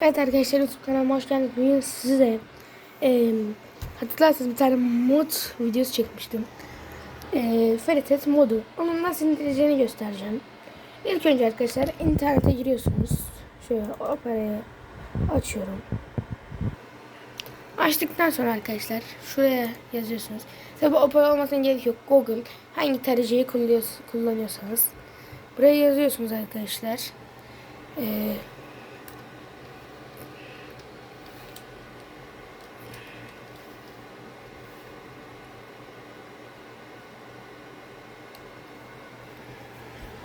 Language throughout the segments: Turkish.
Evet arkadaşlar YouTube kanalıma hoş geldiniz. Bugün size e, hatırlarsanız bir tane mod videosu çekmiştim. E, Feritet modu. Onun nasıl indireceğini göstereceğim. İlk önce arkadaşlar internete giriyorsunuz. Şöyle operayı açıyorum. Açtıktan sonra arkadaşlar şuraya yazıyorsunuz. Tabi opera olmasına gerek yok. Google hangi kullanıyors- kullanıyorsanız. Buraya yazıyorsunuz arkadaşlar. Eee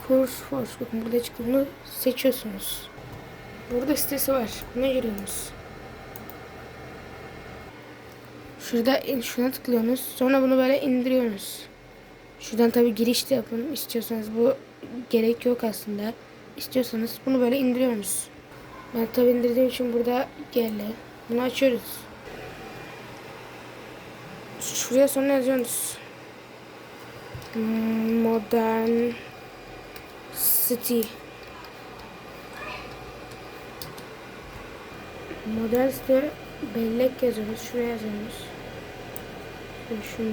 Kurs Force. Bakın burada çıktı. Bunu seçiyorsunuz. Burada sitesi var. Buna giriyorsunuz. Şurada şuna tıklıyorsunuz. Sonra bunu böyle indiriyorsunuz. Şuradan tabi girişte yapın. İstiyorsanız bu gerek yok aslında. İstiyorsanız bunu böyle indiriyorsunuz. Ben tabi indirdiğim için burada geldi. Bunu açıyoruz. Şuraya sonra yazıyorsunuz. Hmm, Modern City. Modern site bellek yazıyoruz. Şuraya yazıyoruz. Şöyle.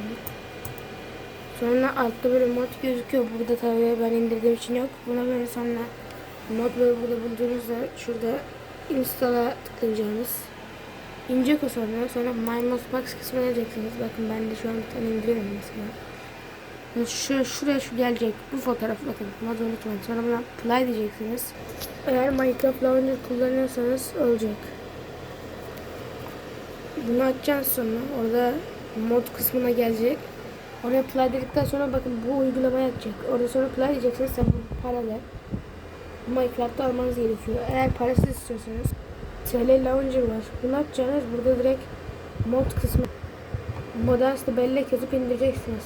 Sonra altta böyle mod gözüküyor. Burada tabii ben indirdiğim için yok. Buna böyle sonra mod böyle burada bulduğunuzda şurada install'a tıklayacağınız. İnecek o sonra. Sonra My Box kısmına geleceksiniz. Bakın ben de şu an bir tane indiriyorum mesela. Şu, şuraya şu gelecek. Bu fotoğraf bakın. Mod unutmayın. Sonra buna play diyeceksiniz. Eğer Minecraft Launcher kullanıyorsanız olacak. Bunu açacaksınız sonra. Orada mod kısmına gelecek. Oraya play dedikten sonra bakın bu uygulamayı açacak. Orada sonra play diyeceksiniz. Tabi paralı. Minecraft'ta almanız gerekiyor. Eğer parasız istiyorsanız TL Launcher var. Bunu açacaksınız. Burada direkt mod kısmı Modern bellek yazıp indireceksiniz.